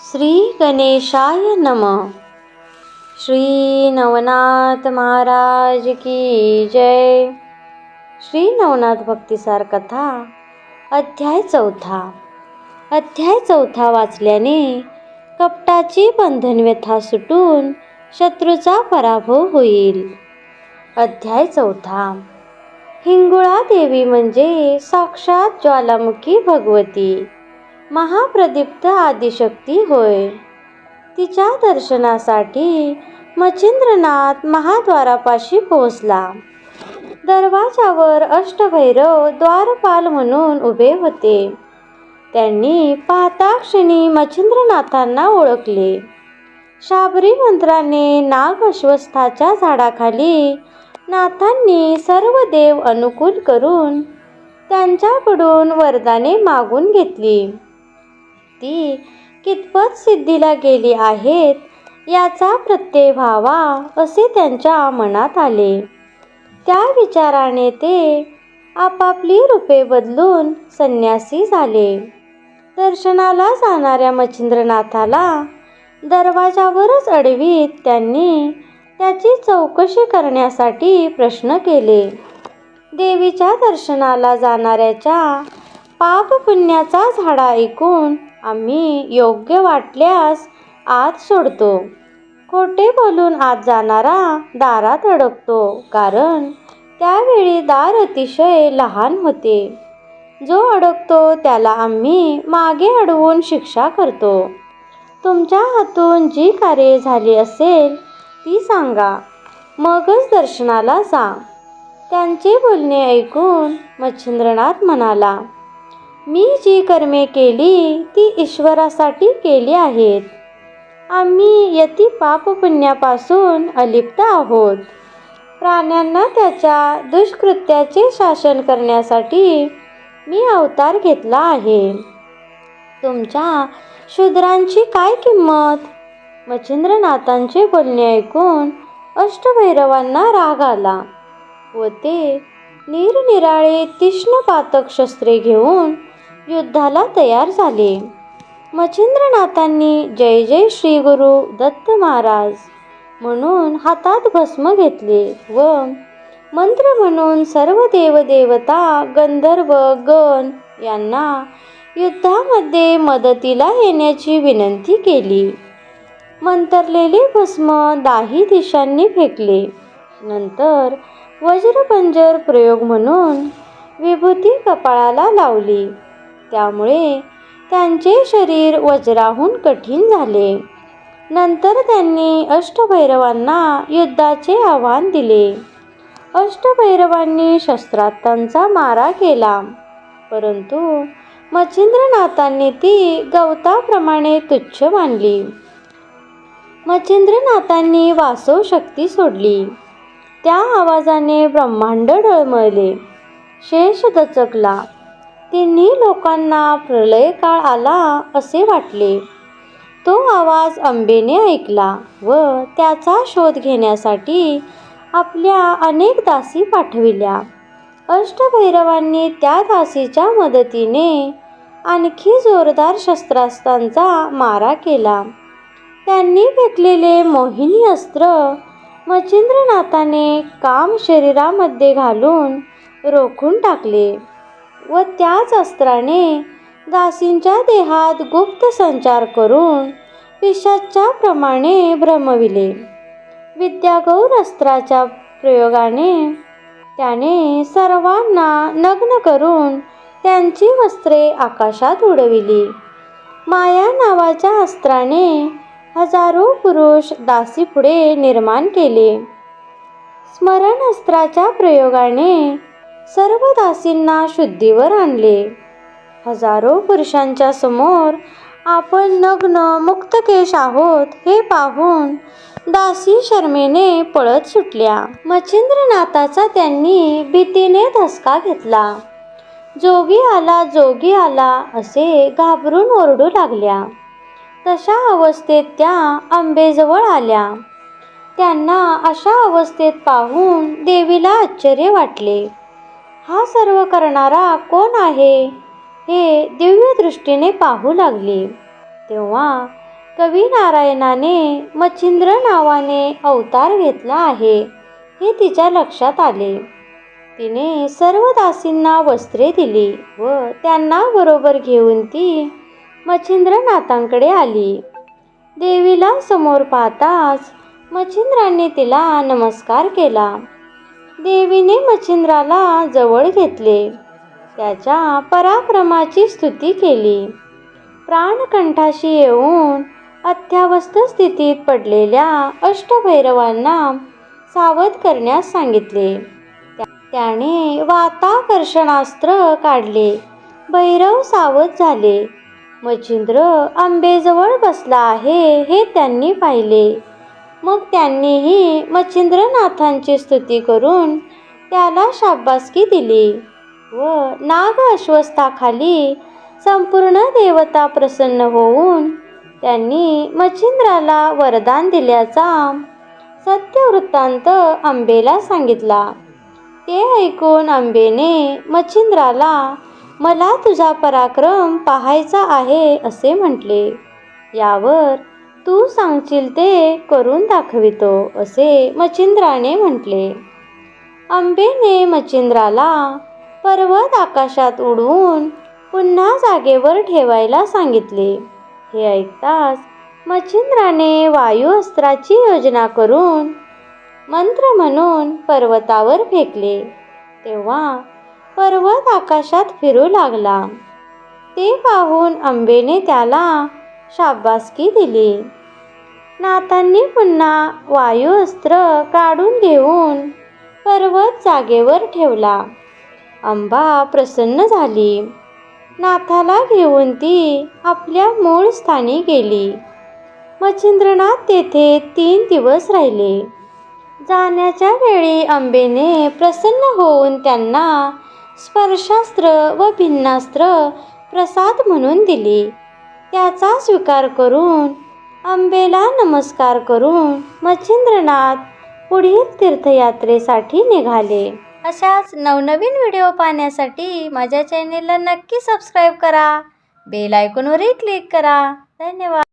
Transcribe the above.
श्री गणेशाय नम। श्री नवनाथ महाराज की जय। श्री नवनाथ भक्तिसार कथा अध्याय चौथा। अध्याय चौथा वाचल्याने कपटाची बंधनव्यथा सुटून शत्रूचा पराभव होईल। अध्याय चौथा। हिंगुळा देवी म्हणजे साक्षात ज्वालामुखी भगवती। महाप्रदीप्त आदिशक्ती होय. तिच्या दर्शनासाठी मच्छिंद्रनाथ महाद्वारापाशी पोहोचला. दरवाजावर अष्टभैरव द्वारपाल म्हणून उभे होते. त्यांनी पाहताक्षणी मच्छिंद्रनाथांना ओळखले. शाबरी मंत्राने नाग अश्वस्थाच्या झाडाखाली नाथांनी सर्व देव अनुकूल करून त्यांच्याकडून वरदाने मागून घेतली. ती कितपत सिद्धीला गेली आहेत याचा प्रत्यय व्हावा असे त्यांच्या मनात आले. त्या विचाराने ते आपापली रूपे बदलून संन्यासी झाले. दर्शनाला जाणाऱ्या मच्छिंद्रनाथाला दरवाजावरच अडवीत त्यांनी त्याची चौकशी करण्यासाठी प्रश्न केले. देवीच्या दर्शनाला जाणाऱ्याच्या पाप पुण्याचा झाडा ऐकून आम्ही योग्य वाटल्यास आत सोडतो. खोटे बोलून आत जाणारा दारात अडकतो कारण त्यावेळी दार अतिशय लहान होते. जो अडकतो त्याला आम्ही मागे अडवून शिक्षा करतो. तुमच्या हातून जी कार्य झाली असेल ती सांगा. मगच दर्शनाला जा. त्यांचे बोलणे ऐकून मच्छिंद्रनाथ म्हणाला मी जी कर्मे केली ती ईश्वरासाठी केली आहेत. आम्ही यती पाप पुण्यापासून अलिप्त आहोत. प्राण्यांना त्याच्या दुष्कृत्याचे शासन करण्यासाठी मी अवतार घेतला आहे. तुमच्या शूद्रांची काय किंमत? मच्छिंद्रनाथांचे बोलणे ऐकून अष्टभैरवांना राग आला. व ते निरनिराळे तीक्ष्ण पातक शस्त्रे घेऊन युद्धाला तयार झाले. मच्छिंद्रनाथांनी जय जय श्री गुरु दत्त महाराज म्हणून हातात भस्म घेतले व मंत्र म्हणून सर्व देवदेवता गंधर्व गण यांना युद्धामध्ये मदतीला येण्याची विनंती केली. मंतरलेले भस्म दाही दिशांनी फेकले. नंतर वज्रपंजर प्रयोग म्हणून विभूती कपाळाला लावली. त्यामुळे त्यांचे शरीर वज्राहून कठीण झाले. नंतर त्यांनी अष्टभैरवांना युद्धाचे आव्हान दिले. अष्टभैरवांनी शस्त्रास्त्रांचा मारा केला. परंतु मच्छिंद्रनाथांनी ती गवताप्रमाणे तुच्छ मानली. मच्छिंद्रनाथांनी वासव शक्ती सोडली. त्या आवाजाने ब्रह्मांड डळमळले. शेष दचकला. तिन्ही लोकांना प्रलय काळ आला असे वाटले. तो आवाज अंबेने ऐकला व त्याचा शोध घेण्यासाठी आपल्या अनेक दासी पाठविल्या. अष्टभैरवांनी त्या दासीच्या मदतीने आणखी जोरदार शस्त्रास्त्रांचा मारा केला. त्यांनी फेकलेले मोहिनी अस्त्र मच्छिंद्रनाथाने काम शरीरामध्ये घालून रोखून टाकले. व त्याच अस्त्राने दासींच्या देहात गुप्त संचार करून पिशाच्या प्रमाणे भ्रमविले विद्यागौर अस्त्राच्या प्रयोगाने त्याने सर्वांना नग्न करून त्यांची वस्त्रे आकाशात उडविली. माया नावाच्या अस्त्राने हजारो पुरुष दासीपुढे निर्माण केले. स्मरण अस्त्राच्या प्रयोगाने सर्व दासींना शुद्धीवर आणले. हजारो पुरुषांच्या समोर आपण नग्न मुक्तकेश आहोत हे पाहून दासी शर्मेने पळत सुटल्या. मच्छिंद्रनाथाचा त्यांनी भीतीने धसका घेतला. जोगी आला जोगी आला असे घाबरून ओरडू लागल्या. तशा अवस्थेत त्या आंबेजवळ आल्या. त्यांना अशा अवस्थेत पाहून देवीला आश्चर्य वाटले. हा सर्व करणारा कोण आहे? हे दिव्य दृष्टीने पाहू लागली. तेव्हा कवी नारायणाने मच्छिंद्र नावाने अवतार घेतला आहे हे तिच्या लक्षात आले. तिने सर्व दासींना वस्त्रे दिली व त्यांना बरोबर घेऊन ती मच्छिंद्रनाथांकडे आली. देवीला समोर पाहताच मच्छिंद्राने तिला नमस्कार केला. देवीने मच्छिंद्राला जवळ घेतले. त्याच्या पराक्रमाची स्तुती केली. प्राणकंठाशी येऊन अत्यावस्थ स्थितीत पडलेल्या अष्टभैरवांना सावध करण्यास सांगितले. त्या- त्याने वाताकर्षणास्त्र काढले. भैरव सावध झाले. मच्छिंद्र आंबेजवळ बसला आहे हे त्यांनी पाहिले. मग त्यांनीही मच्छिंद्रनाथांची स्तुती करून त्याला शाबासकी दिली व नाग अश्वस्थाखाली संपूर्ण देवता प्रसन्न होऊन त्यांनी मच्छिंद्राला वरदान दिल्याचा सत्यवृत्तांत आंबेला सांगितला. ते ऐकून आंबेने मच्छिंद्राला मला तुझा पराक्रम पाहायचा आहे असे म्हटले. यावर तू सांगशील ते करून दाखवितो असे मच्छिंद्राने म्हटले. आंबेने मच्छिंद्राला पर्वत आकाशात उडवून पुन्हा जागेवर ठेवायला सांगितले. हे ऐकताच मच्छिंद्राने वायू अस्त्राची योजना करून मंत्र म्हणून पर्वतावर फेकले. तेव्हा पर्वत आकाशात फिरू लागला. ते पाहून आंबेने त्याला शाबासकी दिली. नाथांनी पुन्हा वायुअस्त्र काढून घेऊन पर्वत जागेवर ठेवला. अंबा प्रसन्न झाली. नाथाला घेऊन ती आपल्या मूळ स्थानी गेली. मच्छिंद्रनाथ तेथे तीन दिवस राहिले. जाण्याच्या वेळी अंबेने प्रसन्न होऊन त्यांना स्पर्शास्त्र व भिन्नास्त्र प्रसाद म्हणून दिली. त्याचा स्वीकार करून अंबेला नमस्कार करून मच्छिंद्रनाथ पुढील तीर्थयात्रेसाठी निघाले. अशाच नवनवीन व्हिडिओ पाहण्यासाठी माझ्या चॅनेलला नक्की सबस्क्राईब करा. बेल आयकॉनवरही क्लिक करा. धन्यवाद.